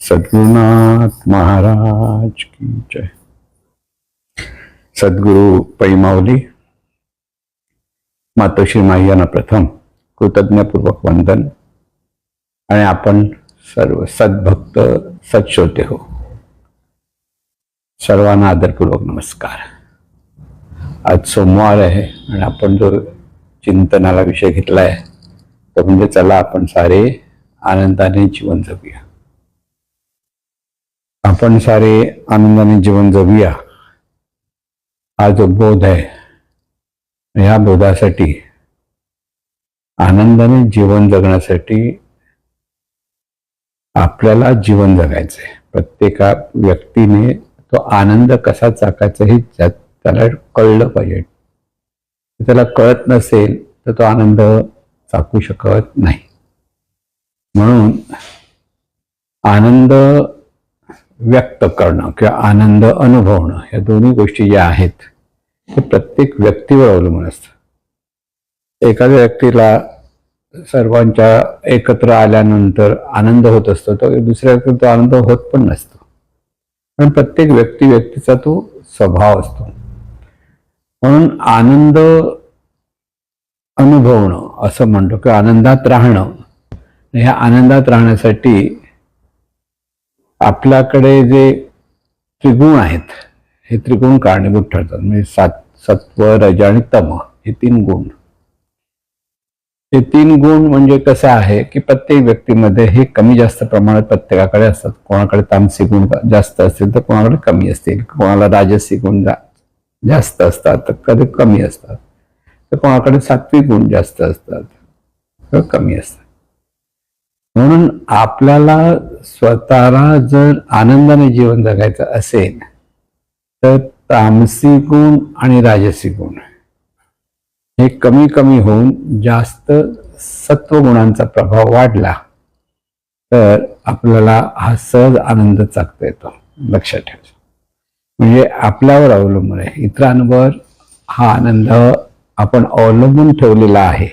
सद्गुरुनाथ महाराज की जय। सद्गुरु पैमावली मातोश्री माह्यांना प्रथम कृतज्ञपूर्वक वंदन आणि आपण सर्व सद्भक्त सत्श्रोते हो। सर्वांना आदरपूर्वक नमस्कार। आज सोमवार आहे आणि आपण जो चिंतनाला विषय घेतला आहे तो म्हणजे चला आपण सारे आनंदाने जीवन जगूया। आपण सारे आनंदाने जीवन जगूया. हा जो बोध आहे ह्या बोधासाठी आनंदाने जीवन जगण्यासाठी आपल्याला जीवन जगायचंय. प्रत्येका व्यक्तीने तो आनंद कसा चाकायचा हे त्याला कळलं पाहिजे. त्याला कळत नसेल तर तो आनंद चाकू शकत नाही. म्हणून आनंद व्यक्त करणं किंवा आनंद अनुभवणं या दोन्ही गोष्टी ज्या आहेत ते प्रत्येक व्यक्तीवर अवलंबून असतं. एखाद्या व्यक्तीला सर्वांच्या एकत्र आल्यानंतर आनंद होत असतो तर दुसऱ्या व्यक्तीला तो आनंद होत पण नसतो. पण प्रत्येक व्यक्ती व्यक्तीचा तो स्वभाव असतो. म्हणून आनंद अनुभवणं असं म्हणतो किंवा आनंदात राहणं ह्या आनंदात राहण्यासाठी आपल्याकडे जे त्रिगुण आहेत हे त्रिगुण कारणीभूत ठरतात. म्हणजे सात सत्व रज आणि तम हे तीन गुण. हे तीन गुण म्हणजे कसं आहे की प्रत्येक व्यक्तीमध्ये हे कमी जास्त प्रमाणात प्रत्येकाकडे असतात. कोणाकडे तामसी गुण जास्त असतील तर कोणाकडे कमी असतील. कोणाला राजसी गुण जास्त असतात तर कधी कमी असतात. तर कोणाकडे सात्विक गुण जास्त असतात तर कमी असतात. म्हणून आपल्याला स्वतःला जर आनंदाने जीवन जगायचं असेल तर तामसी गुण आणि राजसी गुण हे कमी कमी होऊन जास्त सत्वगुणांचा प्रभाव वाढला तर आपल्याला हा सहज आनंद चाकता येतो. लक्षात ठेवायचं म्हणजे आपल्यावर अवलंबून आहे. इतरांवर हा आनंद आपण अवलंबून ठेवलेला आहे.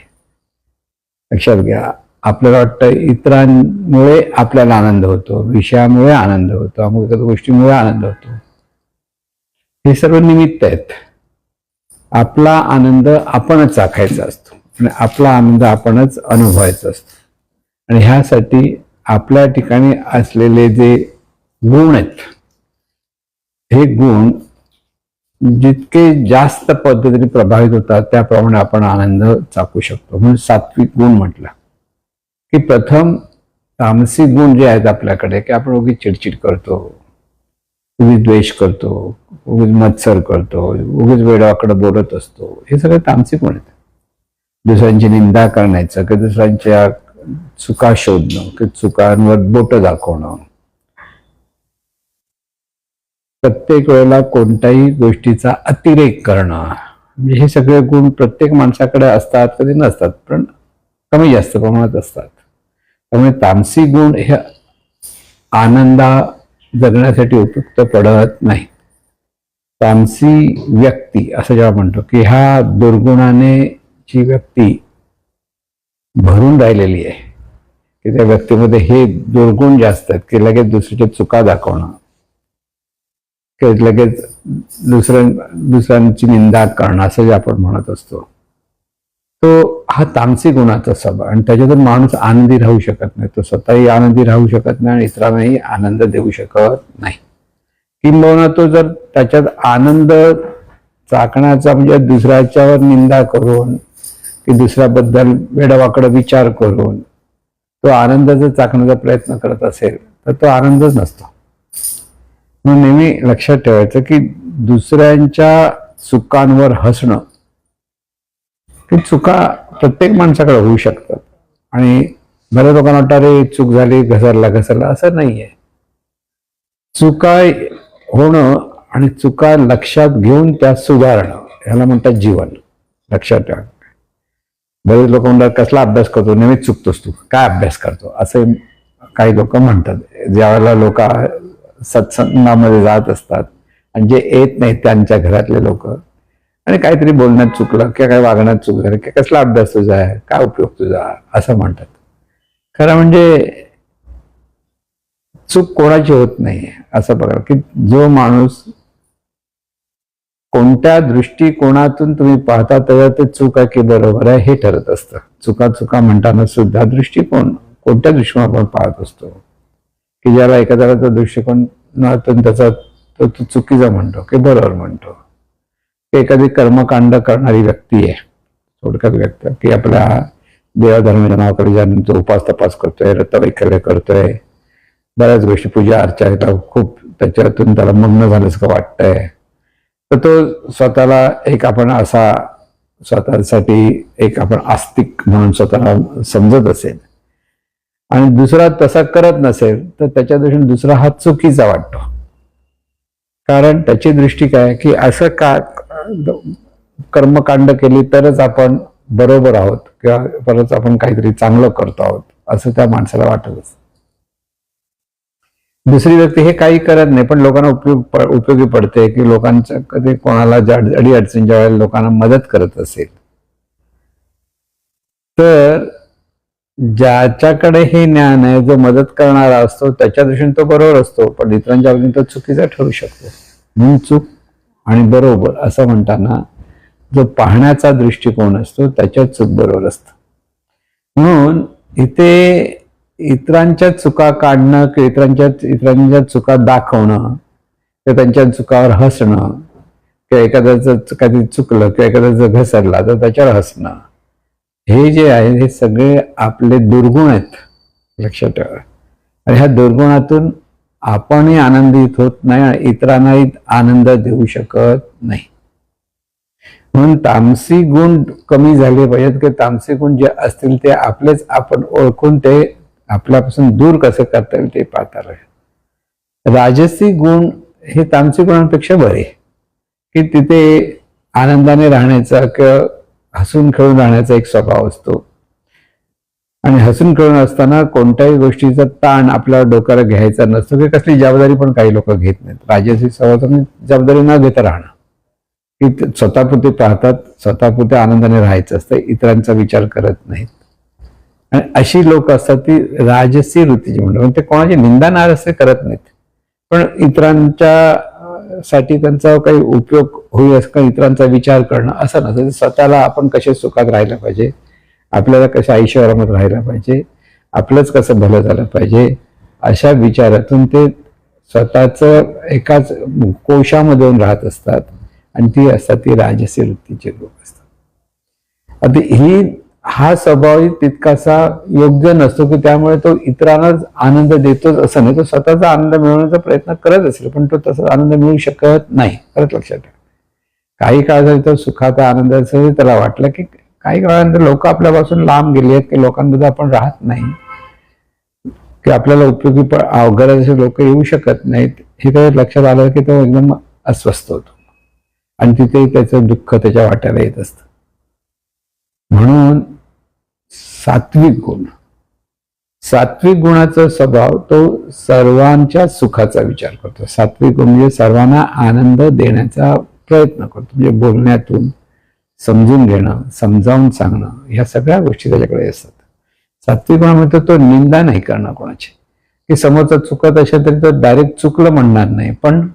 लक्षात घ्या. आपल्याला वाटतं इतरांमुळे आपल्याला आनंद होतो विषयामुळे आनंद होतो अमुक एखाद्या गोष्टीमुळे आनंद होतो. हे सर्व निमित्त आहेत. आपला आनंद आपणच चाखायचा असतो. आणि आपला आनंद आपणच अनुभवायचा असतो. आणि ह्यासाठी आपल्या ठिकाणी असलेले जे गुण आहेत हे गुण जितके जास्त पद्धतीने प्रभावित होतात त्याप्रमाणे आपण आनंद चाकू शकतो. म्हणून सात्विक गुण म्हटलं. की प्रथम तामसी गुण जे आहेत आपल्याकडे की आपण उगीच चिडचिड करतो उगीच द्वेष करतो उगीच मत्सर करतो उगीच वेळाकडे बोलत असतो. हे सगळे तामसी गुण आहेत. दुसऱ्यांची निंदा करण्याचं की दुसऱ्यांच्या चुका शोधणं की चुकांवर बोट दाखवणं. प्रत्येक वेळेला कोणत्याही गोष्टीचा अतिरेक करणं. म्हणजे हे सगळे गुण प्रत्येक माणसाकडे असतात कधी नसतात पण कमी जास्त प्रमाणात असतात. त्यामुळे तामसी गुण हे आनंदा जगण्यासाठी उपयुक्त पडत नाही. तामसी व्यक्ती असं जेव्हा म्हणतो की ह्या दुर्गुणाने जी व्यक्ती भरून राहिलेली आहे की त्या व्यक्तीमध्ये हे दुर्गुण जास्त आहेत की लगेच दुसऱ्याच्या चुका दाखवणं की लगेच दुसऱ्या दुसऱ्यांची निंदा करणं असं जे आपण म्हणत असतो. तो हा तामसी गुणाचा स्वभाव आणि त्याच्यातून माणूस आनंदी राहू शकत नाही. तो स्वतःही आनंदी राहू शकत नाही आणि इतरांनाही आनंद देऊ शकत नाही. किंबहुना तो जर त्याच्यात आनंद चाकण्याचा म्हणजे दुसऱ्याच्यावर निंदा करून की दुसऱ्याबद्दल वेडवाकडं विचार करून तो आनंद जर चाकण्याचा प्रयत्न करत असेल तर तो आनंदच नसतो. म्हणून नेहमी लक्षात ठेवायचं की दुसऱ्यांच्या चुकांवर हसणं की चुका प्रत्येक माणसाकडे होऊ शकतात. आणि बऱ्याच लोकांना वाटतं अरे चूक झाली घसरला घसरला. असं नाहीये. चुका होणं आणि चुका लक्षात घेऊन त्या सुधारणं ह्याला म्हणतात जीवन लक्षात ठेवा. बरेच लोक म्हणतात कसला अभ्यास करतो? नेहमीच चुकतोस तू. काय अभ्यास करतो? असे काही लोक म्हणतात. ज्यावेळेला लोक सत्संगामध्ये जात असतात आणि जे येत नाहीत त्यांच्या घरातले लोक आणि काहीतरी बोलण्यात चुकलं किंवा काय वागण्यात चूक झाली की कसला अभ्यास तुझा आहे काय उपयोग तुझा असं म्हणतात. खरं म्हणजे चूक कोणाची होत नाही असं बघा की जो माणूस कोणत्या दृष्टिकोनातून तुम्ही पाहता तेव्हा ते चूक आहे की बरोबर आहे हे ठरत असतं. चुका चुका म्हणताना सुद्धा दृष्टिकोन कोणत्या दृष्टिकोन आपण पाहत असतो? की ज्याला एखाद्याचा दृष्टिकोनातून त्याचा तो चुकीचा म्हणतो की बरोबर म्हणतो. एखादी कर्मकांड करणारी व्यक्ती आहे. थोडक्यात व्यक्त की आपल्या देवाधर्माच्या नावाकडे ज्यानंतर उपास तपास करतोय रथवैकल्य करतोय बऱ्याच गोष्टी पूजा अर्चा येतात खूप त्याच्यातून त्याला मग्न झाल्यासारखं वाटतंय. तर तो स्वतःला एक आपण असा स्वतःसाठी एक आपण आस्तिक म्हणून स्वतःला समजत असेल. आणि दुसरा तसा करत नसेल तर त्याच्या दृष्टीने दुसरा हा चुकीचा वाटतो. कारण त्याची दृष्टी काय की असं का कर्मकांड केली तरच आपण बरोबर आहोत किंवा परत आपण काहीतरी चांगलं करतो आहोत असं त्या माणसाला वाटत दुसरी व्यक्ती हे काही करत नाही पण लोकांना उपयोग उपयोगी पडते की लोकांच्या कधी कोणाला ज्या अडी अडचणीच्या वेळेला लोकांना मदत करत असेल. तर ज्याच्याकडे हे ज्ञान आहे जो मदत करणारा असतो त्याच्या दृष्टीने तो बरोबर असतो पण इतरांच्या बाबतीत तो चुकीचा ठरू शकतो. म्हणून चूक आणि बरोबर असं म्हणताना जो पाहण्याचा दृष्टिकोन असतो त्याच्यात चूक बरोबर असतं. म्हणून इथे इतरांच्या चुका काढणं किंवा इतरांच्या इतरांच्या चुका दाखवणं किंवा त्यांच्या चुकावर हसणं किंवा एखाद्याचं कधी चुकलं किंवा एखाद्याचं घसरला तर त्याच्यावर हसणं. हे जे आहे हे सगळे आपले दुर्गुण आहेत लक्षात ठेवा. आणि ह्या दुर्गुणातून आपणही आनंदित होत नाही आणि इतरांनाही आनंद देऊ शकत नाही. म्हणून तामसी गुण कमी झाले पाहिजेत की तामसी गुण जे असतील ते आपलेच आपण ओळखून ते आपल्यापासून दूर कसे करता येईल ते पाहता राजसी गुण हे तामसी गुणांपेक्षा बरे. की तिथे आनंदाने राहण्याचा किंवा हसून खेळून राहण्याचा एक स्वभाव असतो. आणि हसून खेळून असताना कोणत्याही गोष्टीचा ताण आपल्या डोक्याला घ्यायचा नसतो की कसली जबाबदारी पण काही लोक घेत नाहीत. राजसी स्वभावाचा जबाबदारी न घेता राहणं. की स्वतःपुरते पाहतात स्वतःपुरते आनंदाने राहायचं असतं इतरांचा विचार करत नाहीत. आणि अशी लोक असतात ती राजसी वृत्तीची म्हणतात म्हणजे ते कोणाची निंदा नारस्य करत नाहीत. पण इतरांच्या साठी त्यांचा काही उपयोग होईल असं इतरांचा विचार करणं असं नसतं. स्वतःला आपण कसे सुखात राहायला पाहिजे? आपल्याला कशा ऐश्वर्यामध्ये राहायला पाहिजे आपलंच कसं भलं झालं पाहिजे अशा विचारातून ते स्वतःच एकाच कोशामध्ये येऊन राहत असतात आणि ती असतात ती राजसी वृत्तीचे लोक असतात. आता ही हा स्वभाव तितकासा योग्य नसतो की त्यामुळे तो इतरांनाच आनंद देतोच असं नाही. तो स्वतःचा आनंद मिळवण्याचा प्रयत्न करत असेल पण तो तसा आनंद मिळू शकत नाही. परत लक्षात ठेवा. काही काळासाठी तर सुखाचा आनंद असेल त्याला वाटलं की काही काळानंतर लोक आपल्यापासून लांब गेली आहेत की लोकांमध्ये आपण राहत नाही. की आपल्याला उपयोगी पण अवघड असे लोक येऊ शकत नाहीत. हे काही लक्षात आलं की तो एकदम अस्वस्थ होतो. आणि तिथे त्याचं दुःख त्याच्या वाट्याला येत असतं. म्हणून सात्विक गुण. सात्विक गुणाचा स्वभाव तो सर्वांच्या सुखाचा विचार करतो. सात्विक गुण म्हणजे सर्वांना आनंद देण्याचा प्रयत्न करतो. म्हणजे बोलण्यातून समजून घेणं समजावून सांगणं ह्या सगळ्या गोष्टी त्याच्याकडे असतात. सात्विक गुणामध्ये तो निंदा नाही करणार कोणाची. की समोरचा चुकत असेल तरी तो डायरेक्ट चुकलं म्हणणार नाही पण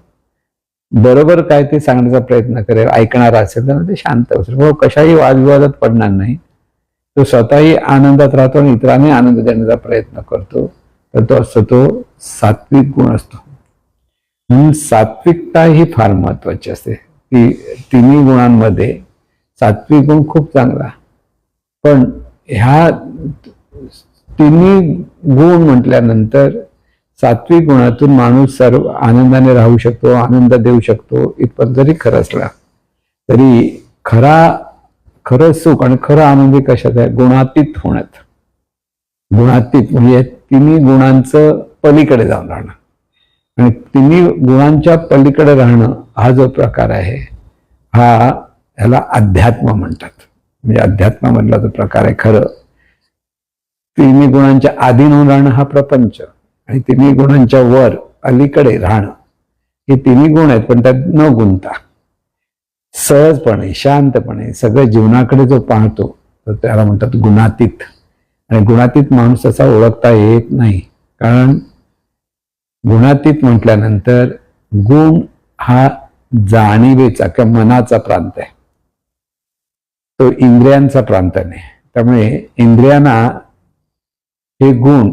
बरोबर काय ते सांगण्याचा प्रयत्न करेल ऐकणारा असेल तर ते शांत असेल व हो, कशाही वादविवादात पडणार नाही. तो स्वतःही आनंदात राहतो आणि इतरांनी आनंद देण्याचा प्रयत्न करतो. तर तो असतो तो सात्विक गुण असतो. म्हणून सात्विकता ही फार महत्वाची असते. की तिन्ही गुणांमध्ये सात्विक गुण खूप चांगला. पण ह्या तिन्ही गुण म्हटल्यानंतर सात्विक गुणातून माणूस सर्व आनंदाने राहू शकतो आनंद देऊ शकतो इतपत जरी खरं असला तरी खरा खरं सुख आणि खरं आनंदी कशात आहे? गुणातीत होण्यात. गुणातीत म्हणजे तिन्ही गुणांचं पलीकडे जाऊन राहणं. आणि तिन्ही गुणांच्या पलीकडे राहणं हा जो प्रकार आहे हा ह्याला अध्यात्म म्हणतात. म्हणजे अध्यात्मामधला जो प्रकार आहे खरं तिन्ही गुणांच्या आधीन होऊन राहणं हा प्रपंच आणि तिन्ही गुणांच्या वर अलीकडे राहणं हे तिन्ही गुण आहेत पण त्यात न गुंता. सहजपणे शांतपणे सगळं जीवनाकडे जो पाहतो तर त्याला म्हणतात गुणातीत. आणि गुणातीत माणूस असा ओळखता येत नाही. कारण गुणातीत म्हटल्यानंतर गुण हा जाणीवेचा किंवा मनाचा प्रांत आहे. तो इंद्रियांचा प्रांत नाही त्यामुळे इंद्रियांना हे गुण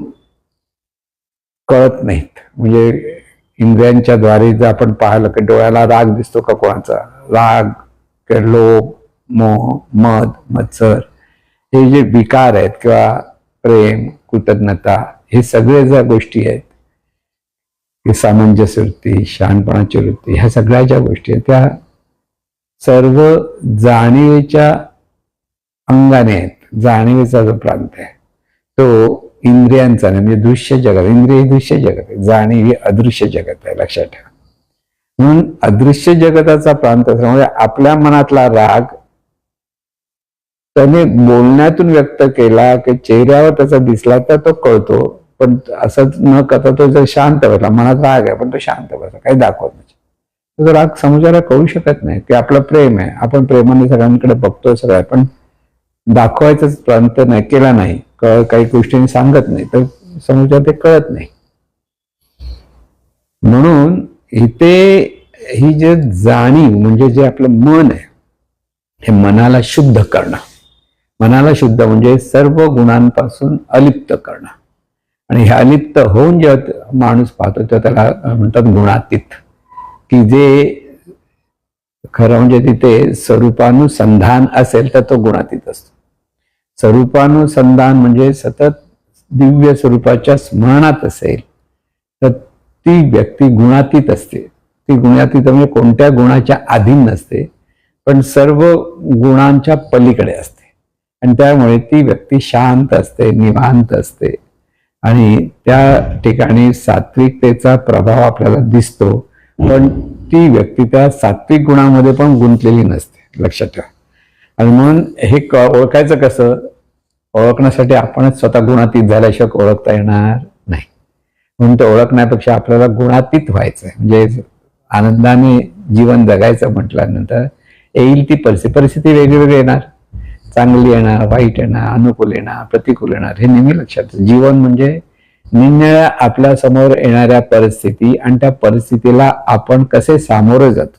कळत नाहीत. म्हणजे इंद्रियांच्या द्वारे जर आपण पाहिलं की डोळ्याला राग दिसतो का कोणाचा? राग लोभ मोह मध मत्सर हे जे विकार आहेत किंवा प्रेम कृतज्ञता हे सगळे ज्या गोष्टी आहेत की सामंजस्य वृत्ती शहाणपणाची वृत्ती ह्या सगळ्या ज्या गोष्टी आहेत त्या सर्व जाणीवेच्या अंगाने आहेत जाणीवेचा जो प्रांत आहे तो इंद्रियांचा नाही म्हणजे दृश्य जगत. इंद्रिय दृश्य जगत आहे जाणीव हे अदृश्य जगत आहे लक्षात ठेवा. म्हणून अदृश्य जगताचा प्रांत असल्यामुळे आपल्या मनातला राग त्याने बोलण्यातून व्यक्त केला की चेहऱ्यावर त्याचा दिसला तर तो कळतो पण असंच न करता तो जर शांत बसला मनात राग आहे पण तो शांत बसला काही दाखवत नाही. तो राग समोरच्याला कळू शकत नाही की आपलं प्रेम आहे. आपण प्रेमाने सगळ्यांकडे बघतोय सगळं पण दाखवायचाच प्रांत नाही केला नाही. काही गोष्टींनी सांगत नाही तर समोरच्या ते कळत नाही. म्हणून इथे ही जे जाणीव म्हणजे जे आपलं मन आहे हे मनाला शुद्ध करणं. मनाला शुद्ध म्हणजे सर्व गुणांपासून अलिप्त करणं. आणि हे अलिप्त होऊन जेव्हा माणूस पाहतो तेव्हा त्याला म्हणतात गुणातीत. की जे खरं म्हणजे तिथे स्वरूपानुसंधान असेल तर तो गुणातीत असतो. स्वरूपानुसंधान म्हणजे सतत दिव्य स्वरूपाच्या स्मरणात असेल तर ती व्यक्ती गुणातीत असते. ती गुणातीत म्हणजे कोणत्या गुणाच्या अधीन नसते पण सर्व गुणांच्या पलीकडे असते. आणि त्यामुळे ती व्यक्ती शांत असते निवांत असते. आणि त्या ठिकाणी सात्विकतेचा प्रभाव आपल्याला दिसतो पण ती व्यक्ती त्या सात्विक गुणामध्ये पण गुंतलेली नसते. लक्षात ठेवा. आणि म्हणून हे क ओळखायचं कसं? ओळखण्यासाठी आपणच स्वतः गुणातीत झाल्याशिवाय ओळखता येणार नाही. म्हणून ते ओळखण्यापेक्षा आपल्याला गुणातीत व्हायचं आहे म्हणजे आनंदाने जीवन जगायचं म्हटल्यानंतर येईल ती परिस्थिती. परिस्थिती वेगवेगळी येणार. चांगली येणार वाईट येणार अनुकूल येणार प्रतिकूल येणार हे नेहमी लक्षात जीवन म्हणजे निरनिळ्या आपल्यासमोर येणाऱ्या परिस्थिती आणि त्या परिस्थितीला आपण कसे सामोरं जातो.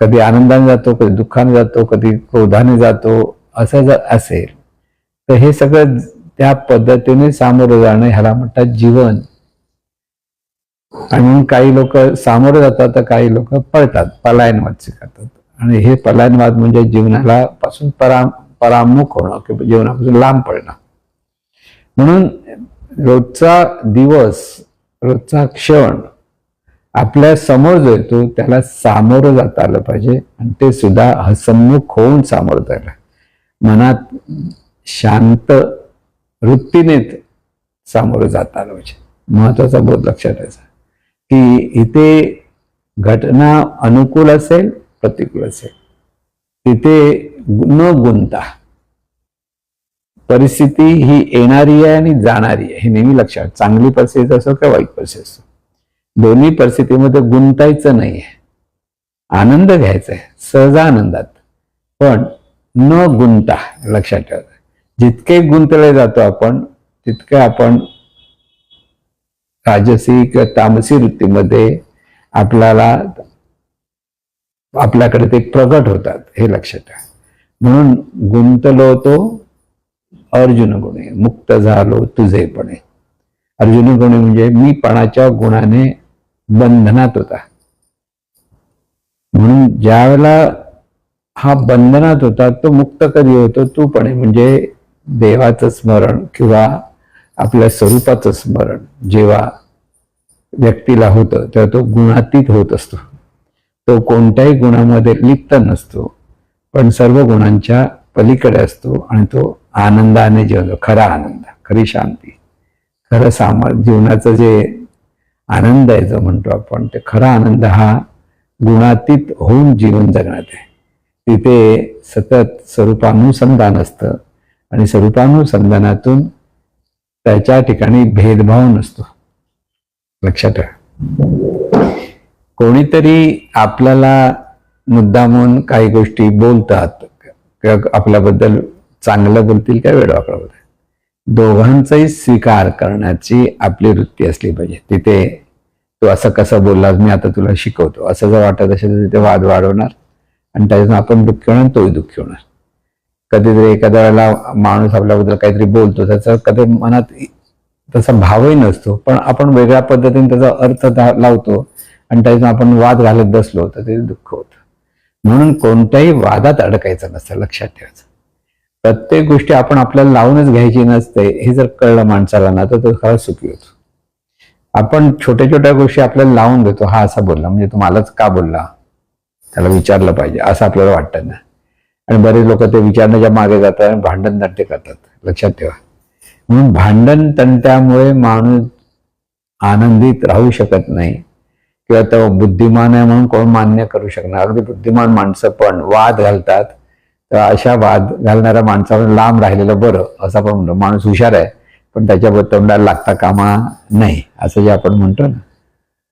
कधी आनंदाने जातो कधी दुःखाने जातो कधी क्रोधाने जातो असं जर असेल तर हे सगळं त्या पद्धतीने सामोरं जाणं ह्याला म्हणतात जीवन. आणि काही लोक सामोरं जातात तर काही लोक पळतात पलायनवाद स्वीकारतात आणि हे पलायनवाद म्हणजे जीवनाला पासून परा परामुख होणं किंवा जीवनापासून लांब पडणं म्हणून रोजचा दिवस रोजचा क्षण आपल्यासमोर जो येतो त्याला सामोरं जाता आलं पाहिजे आणि ते सुद्धा हसन्मुख होऊन सामोरं जायला. मनात शांत वृत्तीने सामोरं जाता आलं पाहिजे. महत्त्वाचा बोध लक्षात यायचा की इथे घटना अनुकूल असेल प्रतिकूल असेल. तिथे न गुंता. परिस्थिती ही येणारी आहे आणि जाणारी आहे. हे नेहमी लक्षात चांगली परिस्थिती असो किंवा वाईट परिस्थिती असो. दोन्ही परिस्थितीमध्ये गुंतायचं नाहीये. आनंद घ्यायचा आहे सहजानंदात. पण न गुंता लक्षात ठेवायचं जितके गुंतले जातो आपण तितके आपण राजसी किंवा तामसी वृत्तीमध्ये आपल्याला आपल्याकडे ते प्रगट होतात हे लक्षात ठेवा. म्हणून गुंतलो तो अर्जुन गुणे मुक्त झालो तुझेपणे अर्जुन गुणे म्हणजे मी पणाच्या गुणाने बंधनात होता. म्हणून ज्या वेळेला हा बंधनात होता तो मुक्त कधी होतो? तू पणे म्हणजे देवाचं स्मरण किंवा आपल्या स्वरूपाचं स्मरण. जेव्हा व्यक्तीला होतं तेव्हा तो गुणातीत होत असतो. तो कोणत्याही गुणामध्ये लिप्त नसतो पण सर्व गुणांच्या पलीकडे असतो आणि तो आनंदाने जेवतो खरा आनंद खरी शांती खरं सामर्थ्य जीवनाचं जे आनंद आहे जो म्हणतो आपण. ते खरा आनंद हा गुणातीत होऊन जीवन जगण्यात आहे. तिथे सतत स्वरूपानुसंधान असतं आणि स्वरूपानुसंधानातून त्याच्या ठिकाणी भेदभाव नसतो. लक्षात ठेवा. कोणीतरी आपल्याला मुद्दामून काही गोष्टी बोलतात किंवा आपल्याबद्दल चांगलं बोलतील काय वेळ बोलतील दोघांचाही स्वीकार करण्याची आपली वृत्ती असली पाहिजे. तिथे तू असं कसं बोललास मी आता तुला शिकवतो. असं जर वाटत असेल तर तिथे वाद वाढवणार आणि त्याच्यातून आपण दुःखी होणार तोही दुःखी होणार. कधीतरी एखाद्या वेळेला माणूस आपल्याबद्दल काहीतरी बोलतो त्याचा कधी मनात तसा भावही नसतो. पण आपण वेगळ्या पद्धतीने त्याचा अर्थ लावतो आणि त्याच्यातून आपण वाद घालत बसलो तर ते दुःख होतं. म्हणून कोणत्याही वादात अडकायचं नसतं लक्षात ठेवायचं. प्रत्येक गोष्टी आपण आपल्याला लावूनच घ्यायची नसते हे जर कळलं माणसाला ना तर तो खरंच सुखी होतो. आपण छोट्या छोट्या गोष्टी आपल्याला लावून देतो. हा असा बोलला म्हणजे तो मलाच का बोलला? त्याला विचारलं पाहिजे असं आपल्याला वाटतं ना. आणि बरेच लोक ते विचारण्याच्या मागे जातात आणि भांडण तंटे करतात. लक्षात ठेवा. म्हणून भांडण तंट्यामुळे माणूस आनंदित राहू शकत नाही. किंवा तो बुद्धिमान आहे म्हणून कोण मान्य करू शकणार? अगदी बुद्धिमान माणसं पण वाद घालतात. तर अशा वाद घालणाऱ्या माणसाला लांब राहिलेलं बरं असं आपण म्हणतो. माणूस हुशार आहे पण त्याच्याबद्दल तोंडाला लागता कामा नाही असं जे आपण म्हणतो ना.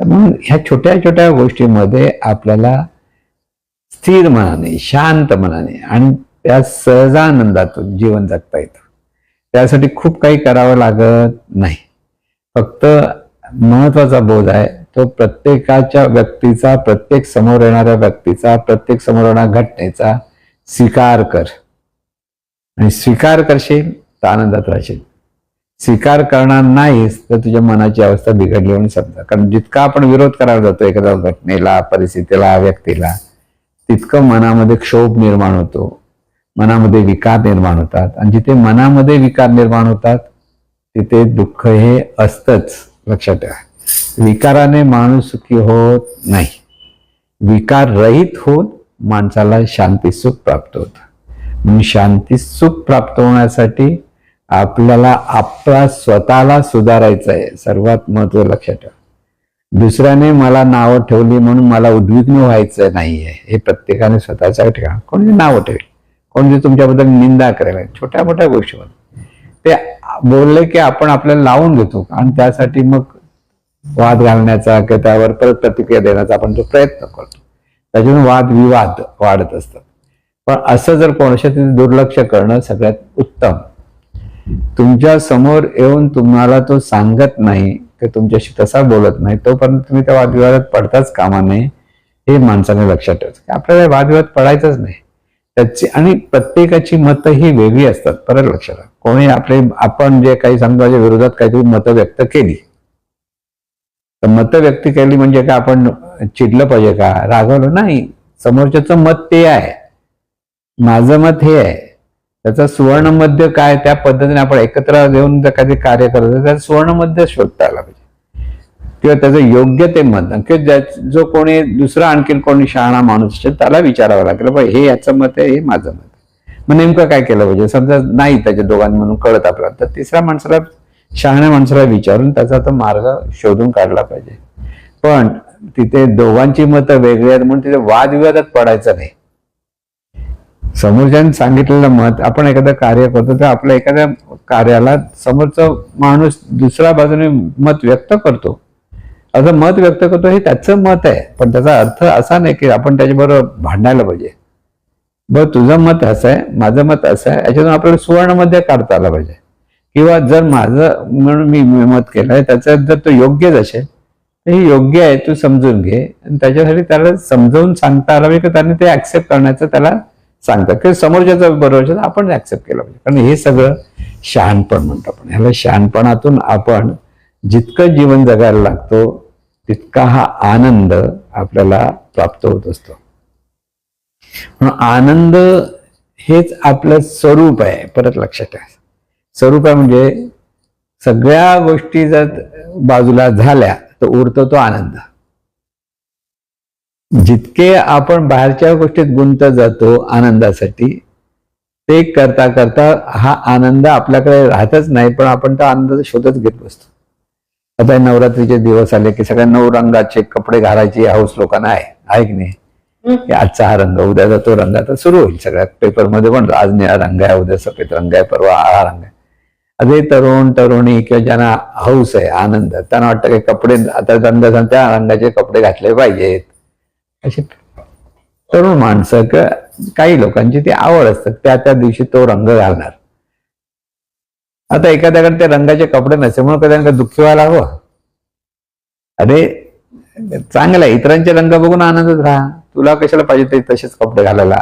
तर म्हणून ह्या छोट्या छोट्या गोष्टीमध्ये आपल्याला स्थिर मनाने शांत मनाने आणि त्या सहजानंदातून जीवन जगता येतं. त्यासाठी खूप काही करावं लागत नाही. फक्त महत्त्वाचा बोध आहे तो प्रत्येकाच्या व्यक्तीचा प्रत्येक समोर येणाऱ्या व्यक्तीचा प्रत्येक समोर येणाऱ्या घटनेचा स्वीकार कर. आणि स्वीकार करशील तर आनंदात राहशील. स्वीकार करणार नाहीस तर तुझ्या मनाची अवस्था बिघडली म्हणून समजा. कारण जितका आपण विरोध करायला जातो एखाद्या घटनेला परिस्थितीला व्यक्तीला तितकं मनामध्ये क्षोभ निर्माण होतो. मनामध्ये विकार निर्माण होतात. आणि जिथे मनामध्ये विकार निर्माण होतात तिथे दुःख हे असतंच. लक्षात ठेवा. विकाराने माणूस सुखी होत नाही. विकार रहित होऊन माणसाला शांती सुख प्राप्त होतं. म्हणून शांती सुख प्राप्त होण्यासाठी आपल्याला आपला स्वतःला सुधारायचं आहे सर्वात महत्त्व लक्षात ठेवा. दुसऱ्याने मला नावं ठेवली म्हणून मला उद्विग्न व्हायचं नाहीये हे प्रत्येकाने स्वतःच्या ठिकाण. कोणी नावं ठेवेल? कोणी तुमच्याबद्दल निंदा करेल छोट्या मोठ्या गोष्टीवर. ते बोलले की आपण आपल्याला लावून घेतो आणि त्यासाठी मग वाद घालण्याचा किंवा त्यावर परत प्रतिक्रिया देण्याचा आपण जो प्रयत्न करतो. त्याच्यातून वादविवाद वाढत असतात. पण असं जर कोणाच्या दुर्लक्ष करणं सगळ्यात उत्तम. तुमच्यासमोर येऊन तुम्हाला तो सांगत नाही की तुमच्याशी तसा बोलत नाही तोपर्यंत तुम्ही त्या वादविवादात पडताच कामा नये हे माणसाने लक्षात ठेवायचं. की आपल्याला वादविवाद पडायचंच नाही. त्याची आणि प्रत्येकाची मतं ही वेगळी असतात परत लक्षात कोणी आपले आपण जे काही समाजाच्या विरोधात काहीतरी मतं व्यक्त केली. तर मतं व्यक्त केली म्हणजे का आपण चिडलं पाहिजे का? रागवलं नाही. समोरच्याचं मत ते आहे. माझं मत हे आहे. त्याचं सुवर्ण मध्य काय त्या पद्धतीने आपण एकत्र घेऊन जर काही कार्य करत त्याचं शोधता आला पाहिजे. किंवा त्याचं योग्य ते मत. किंवा जो कोणी दुसरा आणखीन कोणी शहाणा माणूस असेल त्याला विचारावं लागेल बाबा हे याचं मत आहे हे माझं मत आहे. मग नेमकं काय केलं पाहिजे? समजा नाही त्याच्या दोघांमधून कळत आपल्याला तर तिसऱ्या माणसाला शहाण्या माणसाला विचारून त्याचा तो मार्ग शोधून काढला पाहिजे. पण तिथे दोघांची मतं वेगळी आहेत म्हणून तिथे वादविवादात पडायचं नाही. समोरच्याने सांगितलेलं मत आपण एखादं कार्य करतो तर आपल्या एखाद्या कार्याला समोरचा माणूस दुसऱ्या बाजूने मत व्यक्त करतो. असं मत व्यक्त करतो हे त्याचं मत आहे पण त्याचा अर्थ असा नाही की आपण त्याच्याबरोबर भांडायला पाहिजे. बरं तुझं मत असं आहे माझं मत असं आहे याच्यातून आपल्याला सुवर्णमध्ये काढता आलं पाहिजे. किंवा जर माझं म्हणून मी मत मत केलंय त्याचा जर तो योग्यच असेल हे योग्य आहे तू समजून घे. आणि त्याच्यासाठी त्याला समजावून सांगता आलं पाहिजे की त्याने ते ऍक्सेप्ट करण्याचं त्याला सांगतात. की समोरच्याचा बरोबर आपण ऍक्सेप्ट केलं पाहिजे. कारण हे सगळं शहाणपण म्हणतो आपण. ह्याला शहाणपणातून आपण जितकं जीवन जगायला लागतो तितका हा आनंद आपल्याला प्राप्त होत असतो. म्हणून आनंद हेच आपलं स्वरूप आहे. परत लक्षात ठेवा. स्वरूप आहे म्हणजे सगळ्या गोष्टी जर बाजूला झाल्या तर उरतो तो आनंद. जितके आपण बाहेरच्या गोष्टीत गुंत जातो आनंदासाठी ते करता करता हा आनंद आपल्याकडे राहतच नाही पण आपण तो आनंद शोधत घेत बसतो. आता नवरात्रीचे दिवस आले की सगळ्या नऊ रंगाचे कपडे घालायची हौस लोकांना आहे आहे की नाही? की आजचा हा रंग उद्याचा तो रंग आता सुरू होईल सगळ्या पेपरमध्ये पण आज निळा रंग आहे उद्या सफेद रंग आहे परवा हा रंग आहे. अरे तरुण तरुणी किंवा ज्यांना हौस आहे आनंद त्यांना वाटतं की कपडे आता रंग त्या रंगाचे कपडे घातले पाहिजेत असे तरुण माणसं क- काही लोकांची ती आवड असतात त्या त्या दिवशी तो रंग घालणार आता एखाद्याकडे ते रंगाचे कपडे नसल्यामुळे कधी दुःखी व्हायला हवं अरे चांगलं आहे इतरांचे रंग बघून आनंदच राहा तुला कशाला पाहिजे ते तसेच कपडे घालायला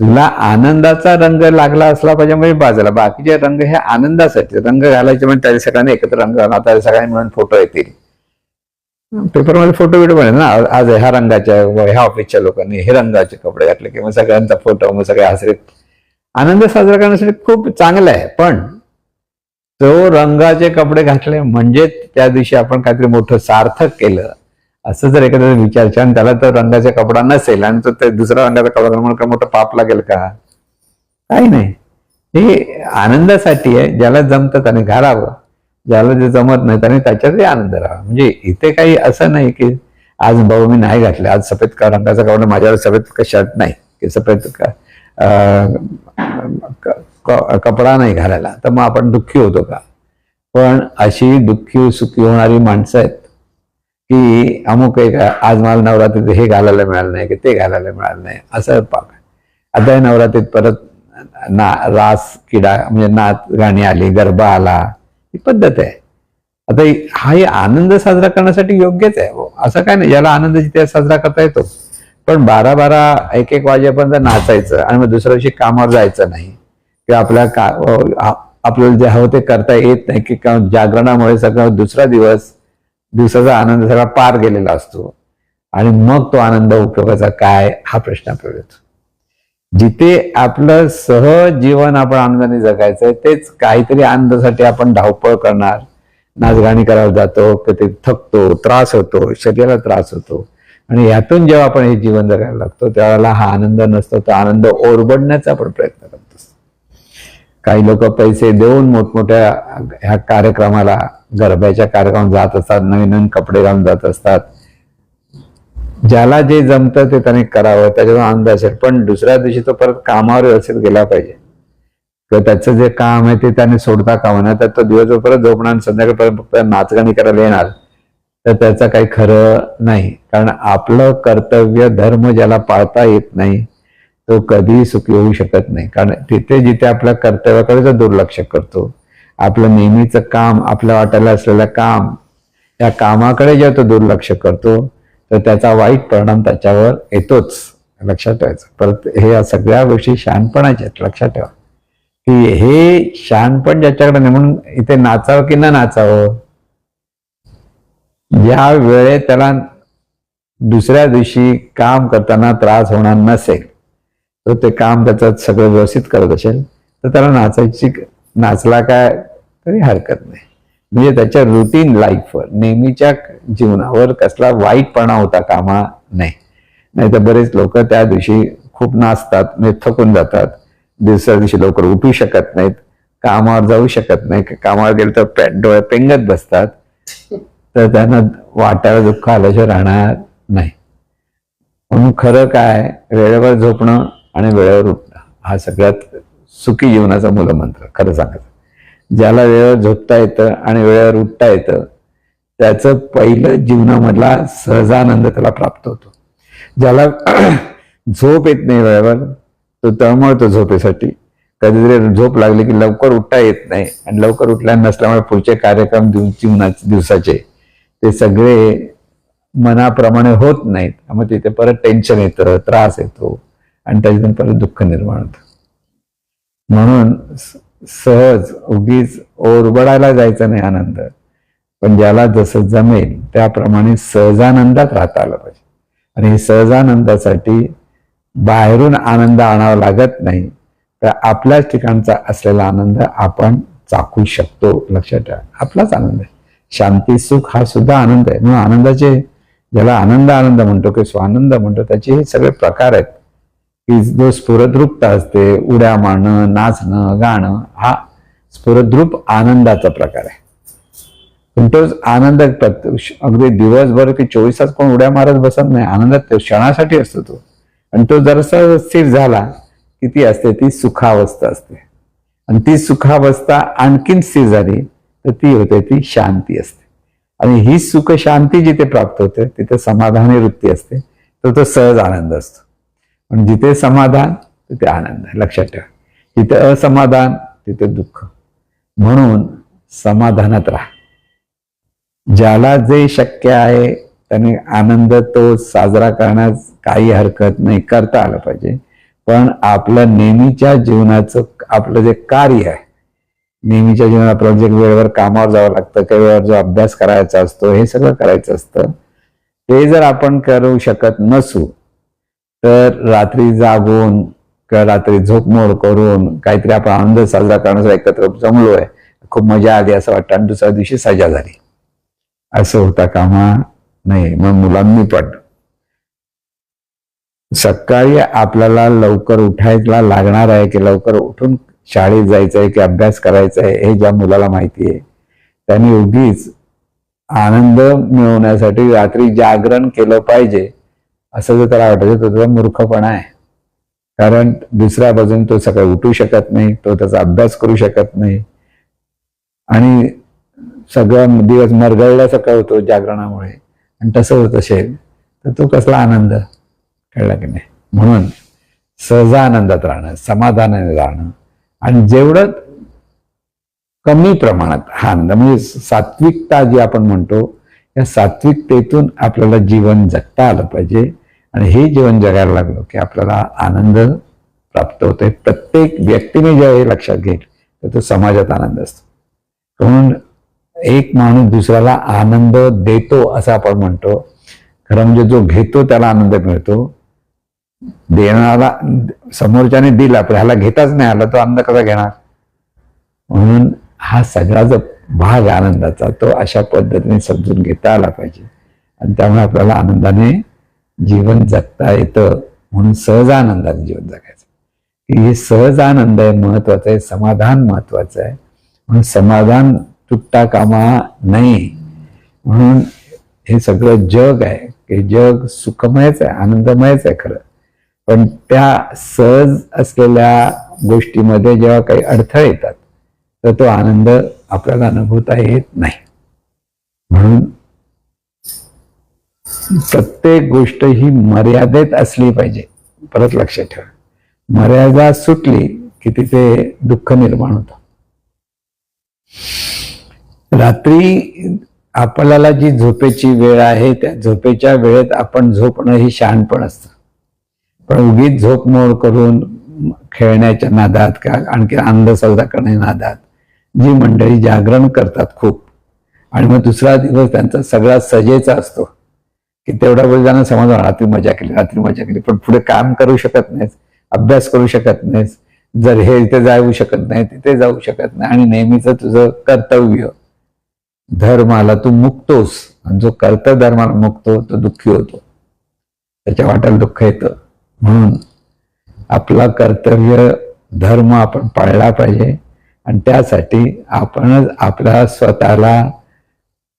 तुला आनंदाचा रंग लागला असला पाहिजे म्हणजे बाजूला बाकीचे रंग हे आनंदासाठी. रंग घालायचे म्हणजे त्याच्या सगळ्यांनी एकत्र रंग घालणार त्याच्या सगळ्यांनी मिळून फोटो येतील. पेपरमध्ये फोटो बिटो बनेल ना? आज ह्या रंगाच्या ह्या ऑफिसच्या लोकांनी हे रंगाचे कपडे घातले किंवा सगळ्यांचा फोटो मग सगळे हसरे. आनंद साजरा करण्यासाठी खूप चांगलं आहे. पण तो रंगाचे कपडे घातले म्हणजे त्या दिवशी आपण काहीतरी मोठं सार्थक केलं. असं जर एखाद्या विचारच्या आणि त्याला तर रंगाचा कपडा नसेल आणि तो ते दुसरा रंगाचा कपडा घालून म्हणून काय मोठं पाप लागेल का? काही नाही. हे आनंदासाठी आहे ज्याला जमतं त्याने घालावं. ज्याला जे जमत नाही त्याने त्याच्यातही आनंद राहावा. म्हणजे इथे काही असं नाही की आज भाऊ मी नाही घातले आज सफेद का रंगाचा कपडा माझ्यावर सफेद का शर्ट नाही की सफेद का कपडा नाही घालायला. तर मग आपण दुःखी होतो का? पण अशी दुःखी सुखी होणारी माणसं आहेत की अमुक एक आज मला नवरात्रीत हे घालायला मिळालं नाही की ते घालायला मिळालं नाही असं पाक आता नवरात्रीत परत ना रास किडा म्हणजे नाच गाणी आली गरबा आला ही पद्धत आहे. आता हा आनंद साजरा करण्यासाठी योग्यच आहे. असं काय नाही ज्याला आनंद जिथे साजरा करता येतो. पण बारा बारा एक एक वाजेपर्यंत नाचायचं आणि मग दुसऱ्या दिवशी कामावर जायचं नाही. किंवा आपल्या का आपल्याला जे हवं ते करता येत नाही की जागरणामुळे सगळं दुसरा दिवस दिवसाचा आनंद सगळा पार गेलेला असतो. आणि मग तो आनंद उपयोगाचा काय? हा प्रश्न आपल्याला येतो. जिथे आपलं सहज जीवन आपण आनंदाने जगायचंय तेच काहीतरी आनंदासाठी आपण धावपळ करणार. नाचगाणी करायला जातो कधी थकतो त्रास होतो शरीराला त्रास होतो. आणि यातून जेव्हा आपण हे जीवन जगायला लागतो त्यावेळेला हा आनंद नसतो तो आनंद ओरबडण्याचा आपण प्रयत्न करतो. काही लोक पैसे देऊन मोठमोठ्या ह्या कार्यक्रमाला गरब्याच्या कार्यक्रमात जात असतात नवीन नवीन कपडे घालून जात असतात. ज्याला जे जमतं ते त्याने करावं त्याच्यातून आनंद असेल पण दुसऱ्या दिवशी तो परत कामावर व्यवस्थित गेला पाहिजे. किंवा त्याचं जे काम आहे ते त्याने सोडता कामा नाही तर तो दिवसभर परत झोपणार संध्याकाळपर्यंत फक्त नाचगाणी करायला येणार. तर त्याचं काही खरं नाही. कारण आपलं कर्तव्य धर्म ज्याला पाळता येत नाही तो कधीही सुखी होऊ शकत नाही. कारण तिथे जिथे आपल्या कर्तव्याकडे दुर्लक्ष करतो आपलं नेहमीचं काम आपल्या वाट्याला असलेलं काम या कामाकडे जेव्हा तो दुर्लक्ष करतो तर त्याचा वाईट परिणाम त्याच्यावर येतोच. लक्षात ठेवायचं. परत हे या सगळ्या गोष्टी शहाणपणाच्या आहेत. लक्षात ठेवा. की हे शहाणपण ज्याच्याकडे नाही म्हणून इथे नाचावं की ना नाचावं ज्या वेळेत त्याला दुसऱ्या दिवशी काम करताना त्रास होणार नसेल तर ते काम त्याचं सगळं व्यवस्थित करत असेल तर त्याला नाचायची नाचला काय तरी हरकत नाही. म्हणजे त्याच्या रुटीन लाईफवर नेहमीच्या जीवनावर कसला वाईटपणा होता कामा नाही नाही तर बरेच लोक त्या दिवशी खूप नाचतात म्हणजे थकून जातात. दुसऱ्या दिवशी लवकर उठू शकत नाहीत कामावर जाऊ शकत नाही कामावर गेलं तर पे- डोळे पेंगत बसतात. तर त्यांना वाटायला दुःख आल्याशिवाय राहणार नाही. म्हणून खरं काय वेळेवर झोपणं आणि वेळेवर उठणं. हा सगळ्यात सुखी जीवनाचा मूलमंत्र खरं सांगायचं. ज्याला वेळेवर झोपता येतं आणि वेळेवर उठता येतं त्याचं पहिलं जीवनामधला सहजानंद त्याला प्राप्त होतो. ज्याला झोप येत नाही वेळेवर तो तळमळतो झोपेसाठी. कधीतरी झोप लागली की लवकर उठता येत नाही आणि लवकर उठल्या नसल्यामुळे पुढचे कार्यक्रम दिव जीवनाचे दिवसाचे ते सगळे मनाप्रमाणे होत नाहीत. मग तिथे परत टेन्शन येतं त्रास येतो. आणि त्याच्यातून परत दुःख निर्माण होतं. म्हणून सहज उगीच ओरबडायला जायचं नाही आनंद. पण ज्याला जसं जमेल त्याप्रमाणे सहजानंदात राहता आलं पाहिजे. आणि सहजानंदासाठी बाहेरून आनंद आणावा लागत नाही. तर आपल्याच ठिकाणचा असलेला आनंद आपण चाकू शकतो. लक्षात ठेवा. आपलाच आनंद आहे. शांती सुख हा सुद्धा आनंद आहे. म्हणून आनंदाचे ज्याला आनंद आनंद म्हणतो किंवा स्वानंद म्हणतो त्याचे हे सगळे प्रकार आहेत. की जो स्फुरद्रूपता असते उड्या मारणं नाचणं गाणं हा स्फुरद्रुप आनंदाचा प्रकार आहे पण तोच आनंद प्रत्यक्ष अगदी दिवसभर की चोवीस तास कोण उड्या मारत बसत नाही आनंदात तो क्षणासाठी असतो तो आणि तो जरासा स्थिर झाला की ती असते ती सुखावस्था असते आणि ती सुखावस्था आणखीन स्थिर झाली तर ती होते ती शांती असते आणि ही सुख शांती जिथे प्राप्त होते तिथे समाधानी वृत्ती असते तर तो सहज आनंद असतो पण जिथे समाधान तिथे आनंद. आहे लक्षात ठेवा. जिथे असमाधान तिथे दुःख. म्हणून समाधानात राहा. ज्याला जे शक्य आहे त्याने आनंद तो साजरा करण्यास काही हरकत नाही करता आलं पाहिजे. पण आपलं नेहमीच्या जीवनाचं आपलं जे कार्य आहे नेहमीच्या जीवनात आपल्याला जे वेळेवर कामावर जावं लागतं काही वेळेवर जो अभ्यास करायचा असतो हे सगळं करायचं असतं. ते जर आपण करू शकत नसू तर रात्री जागून किंवा रात्री झोपमोड करून काहीतरी आपण आनंद साजरा करण्यासाठी एकत्र जमलोय. खूप मजा आली असं वाटतं. आणि दुसऱ्या दिवशी सजा झाली. असं होता कामा नाही मग मुलांनी पण. सकाळी आपल्याला लवकर उठायला लागणार आहे की लवकर उठून शाळेत जायचं आहे की अभ्यास करायचा आहे हे ज्या मुलाला माहिती आहे. त्यांनी उगीच आनंद मिळवण्यासाठी रात्री जागरण केलं पाहिजे. असं जर त्याला वाटायचं तो त्याचा मूर्खपणा आहे. कारण दुसऱ्या बाजूने तो सकाळी उठू शकत नाही तो त्याचा अभ्यास करू शकत नाही. आणि सगळं दिवस मरगळल्यासारखं होतो जागरणामुळे. आणि तसं होत असेल तर तो कसला आनंद? कळला की नाही. म्हणून सहजा आनंदात राहणं समाधानाने राहणं. आणि जेवढं कमी प्रमाणात हा आनंद म्हणजे सात्विकता जी आपण म्हणतो या सात्विकतेतून आपल्याला जीवन जगता आलं पाहिजे. आणि हे जीवन जगायला लागलो की आपल्याला आनंद प्राप्त होतोय. प्रत्येक व्यक्तीने जेव्हा हे लक्षात घेईल तर तो समाजात आनंद असतो. म्हणून एक माणूस दुसऱ्याला आनंद देतो असं आपण म्हणतो. खरं म्हणजे जो घेतो त्याला आनंद मिळतो. देणारा समोरच्याने दिला पण ह्याला घेताच नाही आला तो आनंद कसा घेणार? म्हणून हा सगळा जो भाग आहे आनंदाचा तो अशा पद्धतीने समजून घेता आला पाहिजे. आणि त्यामुळे आपल्याला आनंदाने जीवन जगता येतं म्हणून सहज आनंदाने जीवन जगायचं. की हे सहज आनंद आहे महत्वाचं आहे समाधान महत्वाचं आहे. म्हणून समाधान तुटता कामा नाही म्हणून हे सगळं जग आहे. हे जग सुखमयच आहे आनंदमयच आहे खरं. पण त्या सहज असलेल्या गोष्टीमध्ये जेव्हा काही अडथळे येतात तर तो आनंद आपल्याला अनुभवता येत नाही. म्हणून प्रत्येक गोष्ट ही मर्यादेत असली पाहिजे. परत लक्षात ठेवा. मर्यादा सुटली की तिथे दुःख निर्माण होतं. रात्री आपल्याला जी झोपेची वेळ आहे त्या झोपेच्या वेळेत आपण झोपणं ही शहाणपण असतं. पण उगीच झोप मोड करून खेळण्याच्या नादात का आणखी आनंद साजरा करण्याच्या नादात जी मंडळी जागरण करतात खूप. आणि मग दुसरा दिवस त्यांचा सगळा सजेचा असतो. की तेवढा वेळ जाणं समजा रात्री मजा केली रात्री मजा केली. पण पुढे काम करू शकत नाहीस अभ्यास करू शकत नाहीस. जर हे इथे जाऊ शकत नाही तिथे जाऊ शकत नाही. आणि नेहमीच तुझं कर्तव्य धर्माला तू मुक्तोस. आणि जो कर्तव्य धर्माला मुक्तो तो दुःखी होतो. त्याच्या वाट्याला दुःख येतं. म्हणून आपला कर्तव्य धर्म आपण पाळला पाहिजे. आणि त्यासाठी आपणच आपल्या स्वतःला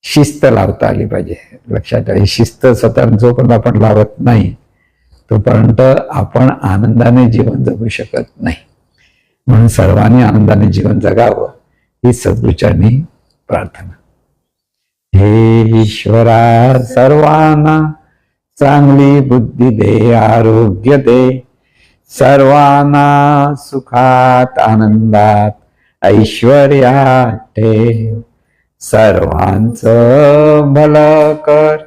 शिस्त लावता आली पाहिजे. लक्षात ठेवा ही शिस्त स्वतः जोपर्यंत आपण लावत नाही तोपर्यंत आपण आनंदाने जीवन जगू शकत नाही. म्हणून सर्वांनी आनंदाने जीवन जगावं ही सद्गुचांनी प्रार्थना. हे ईश्वरा सर्वांना चांगली बुद्धी दे आरोग्य दे. सर्वांना सुखात आनंदात ऐश्वर्या ठेव. सर्वांचं भलं कर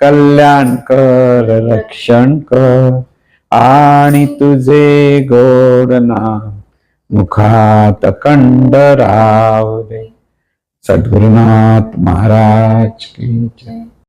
कल्याण कर रक्षण कर. आणि तुझे गोड नाम मुखात कंड रावले सद्गुरुनाथ महाराज की जय.